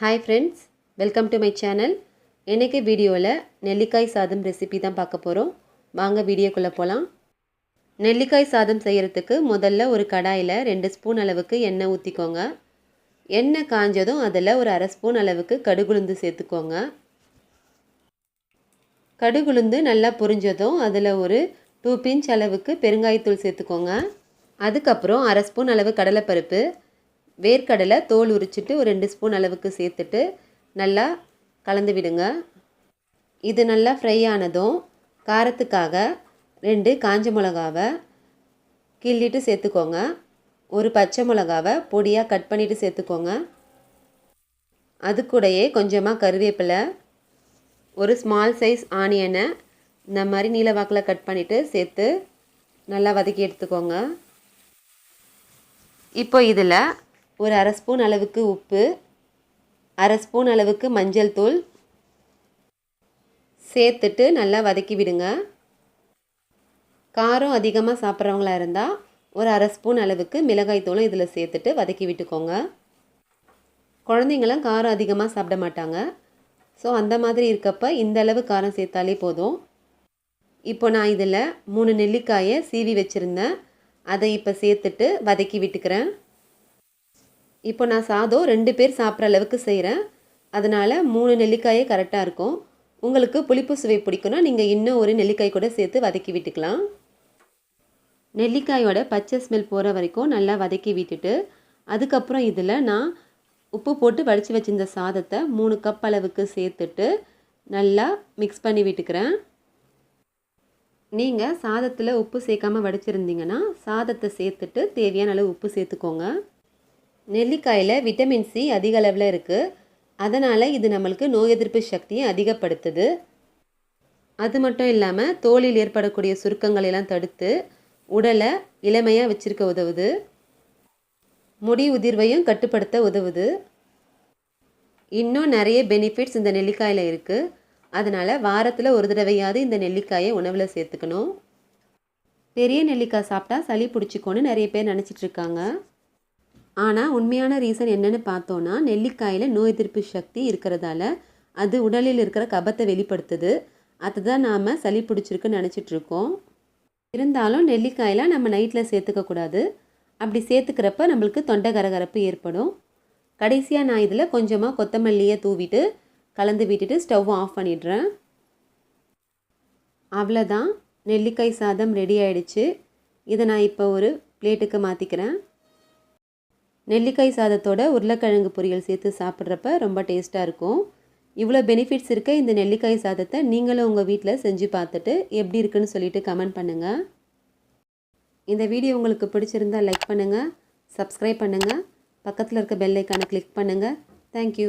Hi friends welcome to my channel இன்றைக்கி வீடியோவில் நெல்லிக்காய் சாதம் ரெசிபி தான் பார்க்க போகிறோம் வாங்க வீடியோக்குள்ளே போகலாம் நெல்லிக்காய் சாதம் செய்கிறதுக்கு முதல்ல ஒரு கடாயில் ரெண்டு ஸ்பூன் அளவுக்கு எண்ணெய் ஊற்றிக்கோங்க எண்ணெய் காஞ்சதும் அதில் ஒரு அரை ஸ்பூன் அளவுக்கு கடுகுளுந்து சேர்த்துக்கோங்க. கடுகுளுந்து நல்லா புரிஞ்சதும் அதில் ஒரு டூ பிஞ்ச் அளவுக்கு பெருங்காயத்தூள் சேர்த்துக்கோங்க. அதுக்கப்புறம் அரை ஸ்பூன் அளவு கடலைப்பருப்பு வேர்க்கடலை தோல் உரிச்சிட்டு ஒரு ரெண்டு ஸ்பூன் அளவுக்கு சேர்த்துட்டு நல்லா கலந்து விடுங்க. இது நல்லா ஃப்ரை ஆனதும் காரத்துக்காக ரெண்டு காஞ்ச மிளகாவை கிள்ளிட்டு சேர்த்துக்கோங்க. ஒரு பச்சை மிளகாவை பொடியாக கட் பண்ணிவிட்டு சேர்த்துக்கோங்க. அது கூடயே கொஞ்சமாக கருவேப்பிலை ஒரு ஸ்மால் சைஸ் ஆனியனை இந்த மாதிரி நீல வாக்கில் கட் பண்ணிவிட்டு சேர்த்து நல்லா வதக்கி எடுத்துக்கோங்க. இப்போ இதில் ஒரு அரை ஸ்பூன் அளவுக்கு உப்பு அரை ஸ்பூன் அளவுக்கு மஞ்சள் தூள். சேர்த்துட்டு நல்லா வதக்கி விடுங்க. காரம் அதிகமாக சாப்பிட்றவங்களா இருந்தால் ஒரு அரை ஸ்பூன் அளவுக்கு மிளகாய் தூளும் இதில் சேர்த்துட்டு வதக்கி விட்டுக்கோங்க. குழந்தைங்களாம் காரம் அதிகமாக சாப்பிட மாட்டாங்க. ஸோ அந்த மாதிரி இருக்கப்ப இந்த அளவு காரம் சேர்த்தாலே போதும். இப்போ நான் இதில் மூணு நெல்லிக்காயை சீவி வச்சுருந்தேன். அதை இப்போ சேர்த்துட்டு வதக்கி விட்டுக்கிறேன். இப்போ நான் சாதம் ரெண்டு பேர் சாப்பிட்ற அளவுக்கு செய்கிறேன். அதனால் மூணு நெல்லிக்காயே கரெக்டாக இருக்கும். உங்களுக்கு புளிப்பு சுவை பிடிக்குன்னா நீங்கள் இன்னும் ஒரு நெல்லிக்காய் கூட சேர்த்து வதக்கி விட்டுக்கலாம். நெல்லிக்காயோட பச்சை ஸ்மெல் போகிற வரைக்கும் நல்லா வதக்கி விட்டுட்டு அதுக்கப்புறம் இதில் நான் உப்பு போட்டு வடித்து வச்சிருந்த சாதத்தை மூணு கப் அளவுக்கு சேர்த்துட்டு நல்லா மிக்ஸ் பண்ணி விட்டுக்கிறேன். நீங்கள் சாதத்தில் உப்பு சேர்க்காமல் வடிச்சிருந்தீங்கன்னா சாதத்தை சேர்த்துட்டு தேவையான அளவு உப்பு சேர்த்துக்கோங்க. நெல்லிக்காயில் விட்டமின் சி அதிக அளவில் இருக்குது அதனால் இது நம்மளுக்கு நோய் எதிர்ப்பு சக்தியை அதிகப்படுத்துது. அது மட்டும் இல்லாமல் தோலில் ஏற்படக்கூடிய சுருக்கங்கள் எல்லாம் தடுத்து உடலை இளமையாக வச்சுருக்க உதவுது. முடி உதிர்வையும் கட்டுப்படுத்த உதவுது. இன்னும் நிறைய பெனிஃபிட்ஸ் இந்த நெல்லிக்காயில் இருக்குது அதனால் வாரத்தில் ஒரு தடவையாவது இந்த நெல்லிக்காயை உணவில் சேர்த்துக்கணும். பெரிய நெல்லிக்காய் சாப்பிட்டா சளி பிடிச்சிக்கோன்னு நிறைய பேர் நினச்சிட்ருக்காங்க ஆனால் உண்மையான ரீசன் என்னென்னு பார்த்தோன்னா நெல்லிக்காயில் நோய் எதிர்ப்பு சக்தி இருக்கிறதால அது உடலில் இருக்கிற கபத்தை வெளிப்படுத்துது. அதுதான் நாம் சளி பிடிச்சிருக்குன்னு நினச்சிட்ருக்கோம். இருந்தாலும் நெல்லிக்காயில் நம்ம நைட்டில் சேர்த்துக்கக்கூடாது அப்படி சேர்த்துக்கிறப்ப நம்மளுக்கு தொண்டை கரகரப்பு ஏற்படும். கடைசியாக நான் இதில் கொஞ்சமாக கொத்தமல்லியை தூவிட்டு கலந்து விட்டுட்டு ஸ்டவ் ஆஃப் பண்ணிடுறேன். அவ்வளோதான் நெல்லிக்காய் சாதம் ரெடி ஆயிடுச்சு. இதை நான் இப்போ ஒரு பிளேட்டுக்கு மாற்றிக்கிறேன் நெல்லிக்காய் சாதத்தோட உருளைக்கிழங்கு பொரியல் சேர்த்து சாப்பிட்றப்ப ரொம்ப டேஸ்ட்டாக இருக்கும். இவ்வளோ பெனிஃபிட்ஸ் இருக்க இந்த நெல்லிக்காய் சாதத்தை நீங்களும் உங்கள் வீட்டில் செஞ்சு பார்த்துட்டு எப்படி இருக்குன்னு சொல்லிட்டு கமெண்ட் பண்ணுங்கள் இந்த வீடியோ உங்களுக்கு பிடிச்சிருந்தா லைக் பண்ணுங்கள் சப்ஸ்கிரைப் பண்ணுங்கள் பக்கத்தில் இருக்க பெல் ஐக்கானை கிளிக் பண்ணுங்கள் தேங்க்யூ